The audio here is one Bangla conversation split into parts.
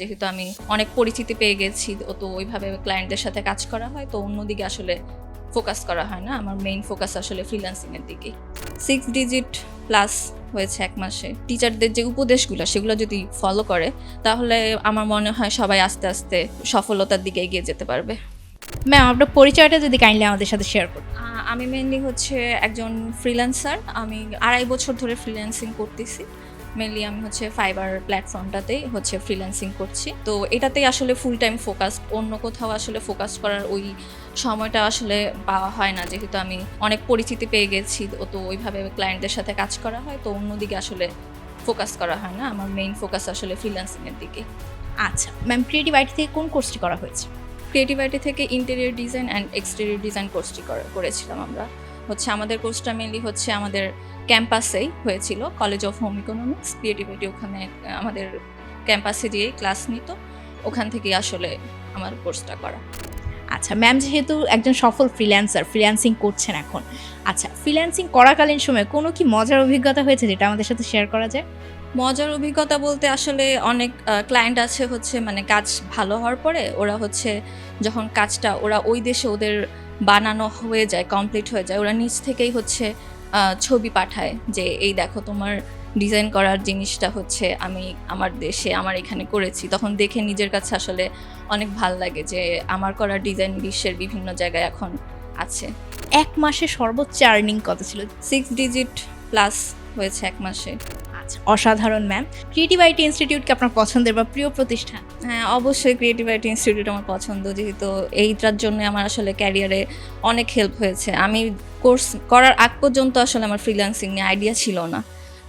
যেহেতু আমি অনেক পরিচিতি পেয়ে গেছি তো ওইভাবে ক্লায়েন্টদের সাথে কাজ করা হয় তো অন্যদিকে আসলে ফোকাস করা হয় না। আমার মেইন ফোকাস আসলে ফ্রিল্যান্সিংয়ের দিকে সিক্স ডিজিট প্লাস হয়েছে এক মাসে। টিচারদের যে উপদেশগুলো সেগুলো যদি ফলো করে তাহলে আমার মনে হয় সবাই আস্তে আস্তে সফলতার দিকে এগিয়ে যেতে পারবে। ম্যাম আপনার পরিচয়টা যদি কাইন্ডলি আমাদের সাথে শেয়ার করুন আমি মেনলি হচ্ছে একজন ফ্রিল্যান্সার আমি আড়াই বছর ধরে ফ্রিল্যান্সিং করতেছি। মেনলি আমি হচ্ছে ফাইবার প্ল্যাটফর্মটাতেই হচ্ছে ফ্রিল্যান্সিং করছি। তো এটাতেই আসলে ফুল টাইম ফোকাস অন্য কোথাও আসলে ফোকাস করার ওই সময়টা আসলে পাওয়া হয় না। যেহেতু আমি অনেক পরিচিতি পেয়ে গেছি ও তো ওইভাবে ক্লায়েন্টদের সাথে কাজ করা হয় তো অন্যদিকে আসলে ফোকাস করা হয় না। আমার মেইন ফোকাস আসলে ফ্রিল্যান্সিংয়ের দিকে। আচ্ছা ম্যাম ক্রিয়েটিভ আইটি থেকে কোন কোর্সটি করা হয়েছে? ক্রিয়েটিভ আইটি থেকে interior design and exterior design কোর্সটি করে- করেছিলাম আমরা। হচ্ছে আমাদের কোর্সটা মেনলি হচ্ছে আমাদের ক্যাম্পাসেই হয়েছিল college of home economics creativity ওখানে আমাদের ক্যাম্পাসে গিয়ে ক্লাস নিত, ওখান থেকেই আসলে আমার কোর্সটা করা। আচ্ছা ম্যাম যেহেতু একজন সফল ফ্রিল্যান্সার ফ্রিল্যান্সিং করছেন এখন আচ্ছা ফ্রিল্যান্সিং করাকালীন সময় কোনো কি মজার অভিজ্ঞতা হয়েছে যেটা আমাদের সাথে শেয়ার করা যায়? মজার অভিজ্ঞতা বলতে আসলে অনেক ক্লায়েন্ট আছে হচ্ছে মানে কাজ ভালো হওয়ার পরে ওরা হচ্ছে যখন কাজটা ওরা ওই দেশে ওদের বানানো হয়ে যায় কমপ্লিট হয়ে যায় ওরা নিজ থেকেই হচ্ছে ছবি পাঠায় যে এই দেখো তোমার ডিজাইন করার জিনিসটা হচ্ছে আমি আমার দেশে আমার এখানে করেছি। তখন দেখে নিজের কাছে আসলে অনেক ভালো লাগে যে আমার করা ডিজাইন বিশ্বের বিভিন্ন জায়গায় এখন আছে। এক মাসে সর্বোচ্চ আর্নিং কত ছিল? সিক্স ডিজিট প্লাস হয়েছে এক মাসে। আচ্ছা অসাধারণ ম্যাম ক্রিয়েটিভ আইটি ইনস্টিটিউট কি আপনার পছন্দের বা প্রিয় প্রতিষ্ঠান? হ্যাঁ অবশ্যই ক্রিয়েটিভ আইটি ইনস্টিটিউট আমার পছন্দ, যেহেতু এইটার জন্য আমার আসলে ক্যারিয়ারে অনেক হেল্প হয়েছে। আমি কোর্স করার আগ পর্যন্ত আসলে আমার ফ্রিল্যান্সিং নিয়ে আইডিয়া ছিল না।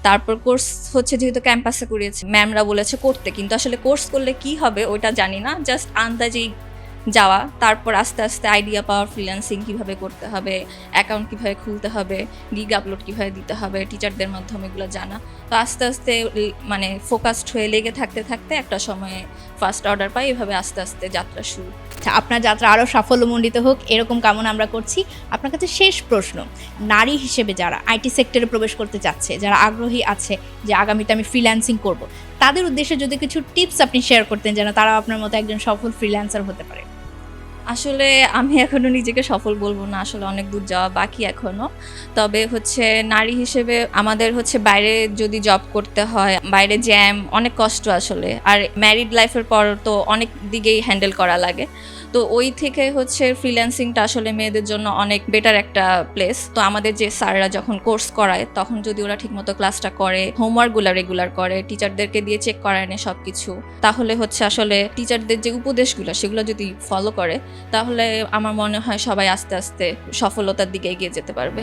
তারপর কোর্স হচ্ছে যেহেতু ক্যাম্পাসে করিয়েছি ম্যামরা বলেছে করতে। কিন্তু আসলে কোর্স করলে কি হবে ওটা জানি না। জাস্ট আন্দাজেই যাওয়া, তারপর আস্তে আস্তে আইডিয়া পাওয়া ফ্রিল্যান্সিং কীভাবে করতে হবে অ্যাকাউন্ট কীভাবে খুলতে হবে গিগ আপলোড কীভাবে দিতে হবে টিচারদের মাধ্যমে এগুলো জানা। তো আস্তে আস্তে মানে ফোকাসড হয়ে লেগে থাকতে থাকতে একটা সময়ে ফার্স্ট অর্ডার পাই, এভাবে আস্তে আস্তে যাত্রা শুরু। আচ্ছা আপনার যাত্রা আরও সাফল্যমণ্ডিত হোক, এরকম কামনা আমরা করছি। আপনার কাছে শেষ প্রশ্ন, নারী হিসেবে যারা আইটি সেক্টরে প্রবেশ করতে চাচ্ছে, যারা আগ্রহী আছে যে আগামীতে আমি ফ্রিল্যান্সিং করব, তাদের উদ্দেশ্যে যদি কিছু টিপস আপনি শেয়ার করতেন, যেন তারা আপনার মতো একজন সফল ফ্রিল্যান্সার হতে পারে। আসলে আমি এখনও নিজেকে সফল বলব না, আসলে অনেক দূর যাওয়া বাকি এখনও। তবে হচ্ছে নারী হিসেবে আমাদের হচ্ছে বাইরে যদি জব করতে হয়, বাইরে জ্যাম অনেক কষ্ট আসলে। আর ম্যারিড লাইফের পর তো অনেক দিকেই হ্যান্ডেল করা লাগে। তো ওই থেকে হচ্ছে ফ্রিল্যান্সিংটা আসলে মেয়েদের জন্য অনেক বেটার একটা প্লেস তো আমাদের যে স্যাররা যখন কোর্স করায়, তখন যদি ওরা ঠিকমতো ক্লাসটা করে হোমওয়ার্কগুলো রেগুলার করে টিচারদেরকে দিয়ে চেক করায় না সব কিছু তাহলে হচ্ছে আসলে টিচারদের যে উপদেশগুলো, সেগুলো যদি ফলো করে তাহলে আমার মনে হয় সবাই আস্তে আস্তে সফলতার দিকে এগিয়ে যেতে পারবে।